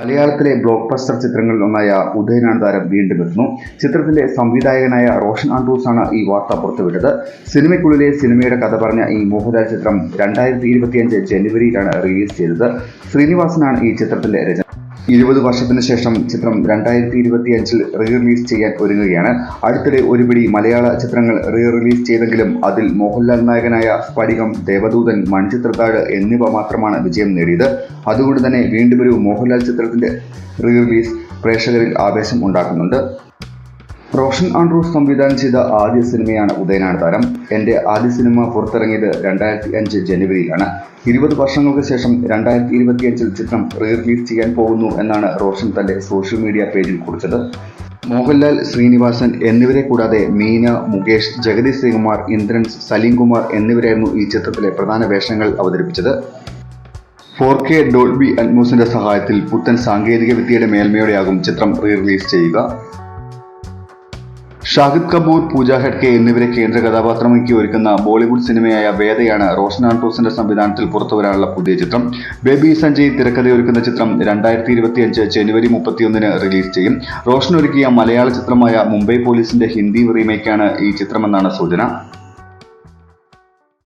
മലയാളത്തിലെ block buster ചിത്രങ്ങളിൽ ഒന്നായ ഉദയനാണ് താരം വീണ്ടും എത്തുന്നു. ചിത്രത്തിന്റെ സംവിധായകനായ റോഷൻ ആൻഡ്രൂസ് ആണ് ഈ വാർത്ത പുറത്തുവിട്ടത്. സിനിമയ്ക്കുള്ളിലെ സിനിമയുടെ കഥ പറഞ്ഞ ഈ മോഹൻലാൽ ചിത്രം രണ്ടായിരത്തി ഇരുപത്തിയഞ്ച് ജനുവരിയിലാണ് റിലീസ് ചെയ്തത്. ശ്രീനിവാസനാണ് ഈ ചിത്രത്തിന്റെ രചന ഇരുപത് വർഷത്തിന് ശേഷം ചിത്രം രണ്ടായിരത്തി ഇരുപത്തി അഞ്ചിൽ റീ റിലീസ് ചെയ്യാൻ ഒരുങ്ങുകയാണ്. അടുത്തിടെ ഒരുപിടി മലയാള ചിത്രങ്ങൾ റീ റിലീസ് ചെയ്തെങ്കിലും അതിൽ മോഹൻലാൽ നായകനായ സ്ഫടികം ദേവദൂതൻ മൺചിത്രത്താഴ് എന്നിവ മാത്രമാണ് വിജയം നേടിയത്. അതുകൊണ്ട് തന്നെ വീണ്ടും ഒരു മോഹൻലാൽ ചിത്രത്തിന്റെ റീ റിലീസ് പ്രേക്ഷകരിൽ ആവേശം ഉണ്ടാക്കുന്നുണ്ട്. റോഷൻ ആൻഡ്രൂസ് സംവിധാനം ചെയ്ത ആദ്യ സിനിമയാണ് ഉദയനാണ് താരം. എന്റെ ആദ്യ സിനിമ പുറത്തിറങ്ങിയത് രണ്ടായിരത്തി അഞ്ച് ജനുവരിയിലാണ്. ഇരുപത് വർഷങ്ങൾക്ക് ശേഷം രണ്ടായിരത്തി ഇരുപത്തിയഞ്ചിൽ ചിത്രം റീ റിലീസ് ചെയ്യാൻ പോകുന്നു എന്നാണ് റോഷൻ തന്റെ സോഷ്യൽ മീഡിയ പേജിൽ കുറിച്ചത്. മോഹൻലാൽ ശ്രീനിവാസൻ എന്നിവരെ കൂടാതെ മീന മുകേഷ് ജഗതി ശ്രീകുമാർ ഇന്ദ്രൻസ് സലീം കുമാർ എന്നിവരായിരുന്നു ഈ ചിത്രത്തിലെ പ്രധാന വേഷങ്ങൾ അവതരിപ്പിച്ചത്. ഫോർ കെ ഡോൾബി അറ്റ്മോസിന്റെ സഹായത്തിൽ പുത്തൻ സാങ്കേതിക വിദ്യയുടെ മേൽമയോടെയാകും ചിത്രം റീ റിലീസ് ചെയ്യുക. ഷാഹിദ് കപൂർ പൂജ ഹെഡ്കെ എന്നിവരെ കേന്ദ്ര കഥാപാത്രമാക്കി ഒരുക്കുന്ന ബോളിവുഡ് സിനിമയായ വേദയാണ് റോഷൻ ആൻഡ്രോസിന്റെ സംവിധാനത്തിൽ പുറത്തുവരാനുള്ള പുതിയ ചിത്രം. ബേബി സഞ്ജയ് തിരക്കഥയൊരുക്കുന്ന ചിത്രം രണ്ടായിരത്തി ഇരുപത്തിയഞ്ച് ജനുവരി മുപ്പത്തിയൊന്നിന് റിലീസ് ചെയ്യും. റോഷൻ ഒരുക്കിയ മലയാള ചിത്രമായ മുംബൈ പോലീസിന്റെ ഹിന്ദി റീമേക്കാണ് ഈ ചിത്രമെന്നാണ് സൂചന.